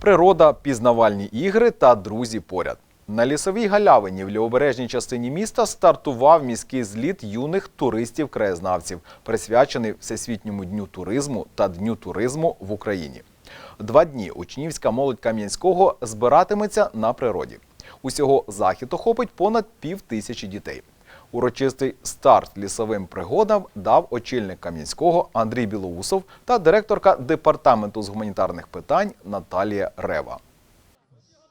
Природа, пізнавальні ігри та друзі поряд. На лісовій галявині в лівобережній частині міста стартував міський зліт юних туристів-краєзнавців, присвячений Всесвітньому дню туризму та Дню туризму в Україні. Два дні учнівська молодь Кам'янського збиратиметься на природі. Усього захід охопить понад пів тисячі дітей. Урочистий старт лісовим пригодам дав очільник Кам'янського Андрій Білоусов та директорка департаменту з гуманітарних питань Наталія Рева.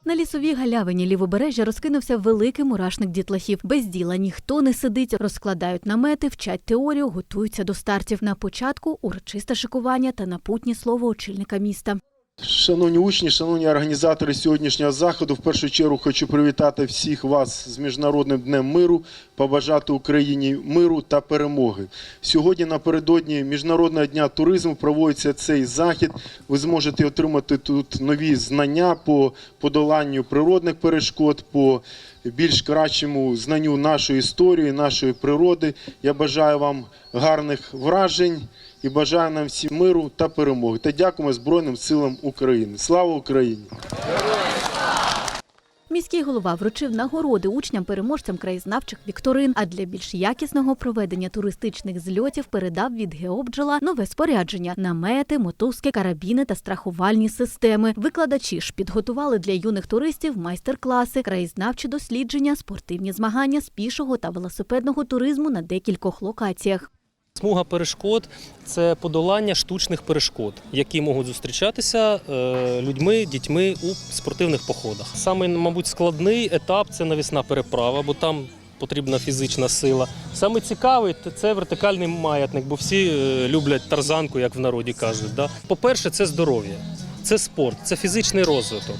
На лісовій галявині лівобережжя розкинувся великий мурашник дітлахів. Без діла ніхто не сидить, розкладають намети, вчать теорію, готуються до стартів. На початку урочисте шикування та напутнє слово очільника міста. Шановні учні, шановні організатори сьогоднішнього заходу, в першу чергу хочу привітати всіх вас з Міжнародним днем миру, побажати Україні миру та перемоги. Сьогодні напередодні Міжнародного дня туризму проводиться цей захід. Ви зможете отримати тут нові знання по подоланню природних перешкод, по більш кращому знанню нашої історії, нашої природи. Я бажаю вам гарних вражень і бажаю нам всім миру та перемоги. Та дякуємо Збройним силам України. Слава Україні! Міський голова вручив нагороди учням-переможцям краєзнавчих вікторин. А для більш якісного проведення туристичних зльотів передав від Геобджела нове спорядження: намети, мотузки, карабіни та страхувальні системи. Викладачі ж підготували для юних туристів майстер-класи, краєзнавчі дослідження, спортивні змагання з пішого та велосипедного туризму на декількох локаціях. Смуга перешкод це подолання штучних перешкод, які можуть зустрічатися е, людьми, дітьми у спортивних походах. Саме, мабуть, складний етап це навісна переправа, бо там потрібна фізична сила. Саме цікавий це вертикальний маятник, бо всі е, люблять тарзанку, як в народі кажуть. Да? По-перше, це здоров'я, це спорт, це фізичний розвиток.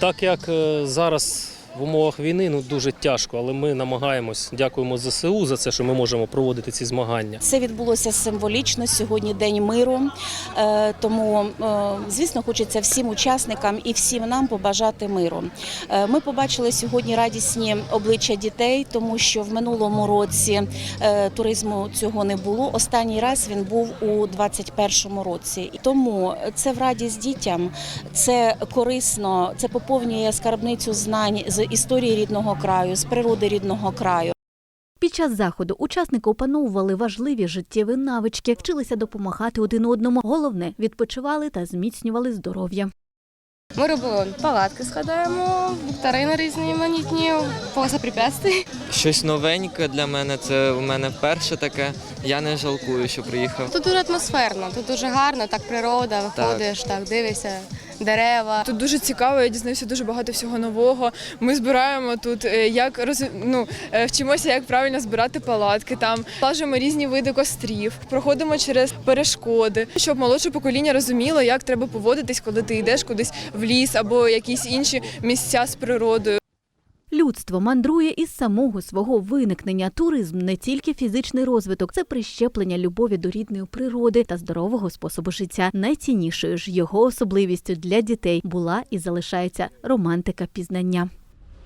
Так як е, зараз в умовах війни ну дуже тяжко, але ми намагаємось. Дякуємо ЗСУ за це, що ми можемо проводити ці змагання. Це відбулося символічно. Сьогодні день миру. Е, Тому, е, звісно, хочеться всім учасникам і всім нам побажати миру. Е, Ми побачили сьогодні радісні обличчя дітей, тому що в минулому році туризму цього не було. Останній раз він був у 2021 році. Тому це в радість дітям, це корисно, це поповнює скарбницю знань з історії рідного краю, з природи рідного краю. Під час заходу учасники опановували важливі життєві навички, вчилися допомагати один одному. Головне відпочивали та зміцнювали здоров'я. Ми робили палатки, складаємо, вікторини різноманітні, препятствий. Щось новеньке для мене, це у мене перше таке. Я не жалкую, що приїхав. Тут дуже атмосферно, тут дуже гарно, так природа, виходиш, так, дивишся, дерева. Тут дуже цікаво, я дізнаюся дуже багато всього нового. Ми збираємо тут, е, як роз... ну, е, вчимося, як правильно збирати палатки, там лажимо різні види кострів, проходимо через перешкоди, щоб молодше покоління розуміло, як треба поводитись, коли ти йдеш кудись в ліс або якісь інші місця з природою. Людство мандрує із самого свого виникнення. Туризм не тільки фізичний розвиток, це прищеплення любові до рідної природи та здорового способу життя. Найціннішою ж його особливістю для дітей була і залишається романтика пізнання.